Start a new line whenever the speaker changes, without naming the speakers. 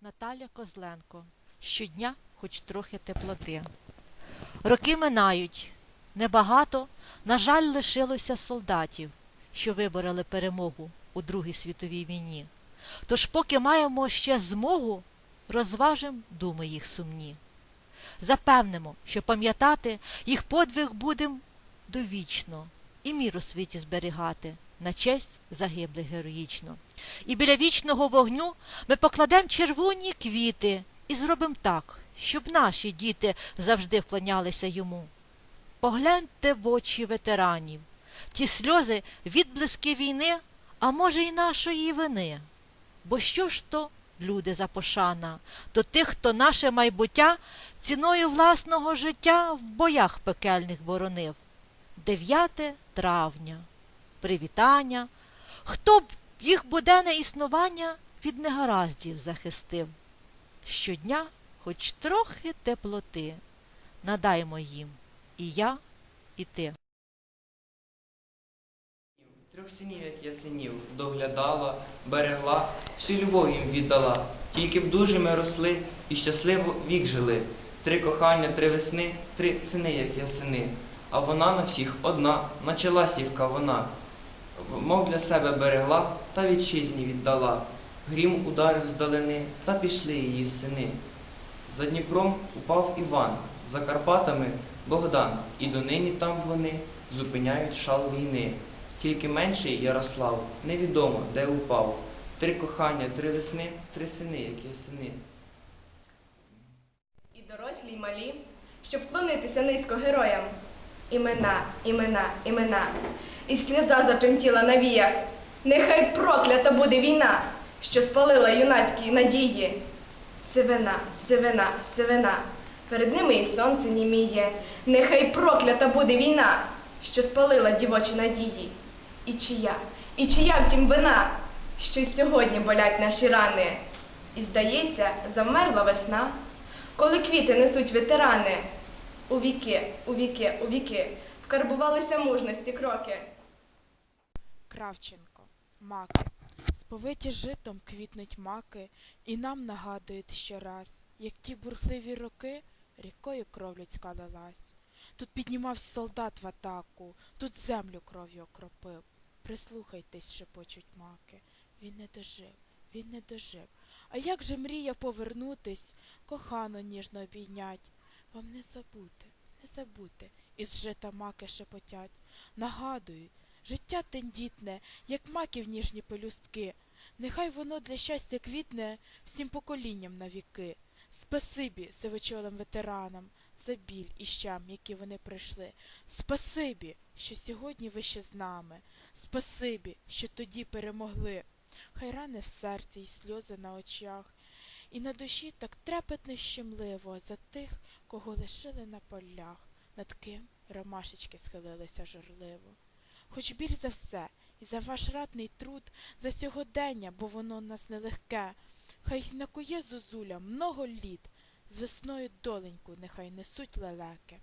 Наталя Козленко. Щодня хоч трохи теплоти. Роки минають. Небагато, на жаль, лишилося солдатів, що вибороли перемогу у Другій світовій війні. Тож, поки маємо ще змогу, розважимо думи їх сумні. Запевнимо, що пам'ятати їх подвиг будем довічно і мір у світі зберігати на честь загиблих героїчно. І біля вічного вогню ми покладемо червоні квіти і зробимо так, щоб наші діти завжди вклонялися йому. Погляньте в очі ветеранів, ті сльози відблиски війни, а може, й нашої вини. Бо що ж то люди за пошана, до тих, хто наше майбуття ціною власного життя в боях пекельних боронив. 9 травня. Привітання. Хто б їх буденне існування від негараздів захистив? Щодня хоч трохи теплоти. Надаймо їм і я, і ти.
Трьох синів, як я синів, доглядала, берегла, всю любов їм віддала. Тільки б дужими росли і щасливо вік жили. Три кохання, три весни, три сини, як я сини. А вона на всіх одна, наче ласівка вона. Мов для себе берегла та вітчизні віддала. Грім ударив здалини, та пішли її сини. За Дніпром упав Іван, за Карпатами Богдан, і донині там вони зупиняють шал війни. Тільки менший Ярослав, невідомо, де упав. Три кохання, три весни, три сини, які сини.
І дорослі, й малі, щоб вклонитися низько героям. Імена, імена, імена. І сльоза затремтіла на віях. Нехай проклята буде війна, що спалила юнацькі надії. Сивина, сивина, сивина. Перед ними і сонце німіє. Нехай проклята буде війна, що спалила дівочі надії. І чия, і чия втім вина, що й сьогодні болять наші рани. І здається, замерла весна, коли квіти несуть ветерани. У віки, у віки, у віки вкарбувалися мужності кроки.
Кравченко. Маки. Сповиті житом квітнуть маки, і нам нагадують щораз, як ті бурхливі роки рікою кров людська лилась. Тут піднімався солдат в атаку, тут землю кров'ю окропив. Прислухайтесь, шепочуть маки. Він не дожив, він не дожив. А як же мріяв повернутись, кохано ніжно обійнять? Вам не забути, не забути, із жита маки шепотять, нагадують, життя тендітне, як маків ніжні пелюстки. Нехай воно для щастя квітне всім поколінням на віки. Спасибі сивочолим ветеранам за біль і щам, які вони пройшли. Спасибі, що сьогодні ви ще з нами. Спасибі, що тоді перемогли. Хай рани в серці й сльози на очах, і на душі так трепетно щемливо за тих, кого лишили на полях, над ким ромашечки схилилися журливо. Хоч біль за все, і за ваш ратний труд, за сьогодення, бо воно нас нелегке, хай накує зозуля много літ, з весною доленьку нехай несуть лелеки.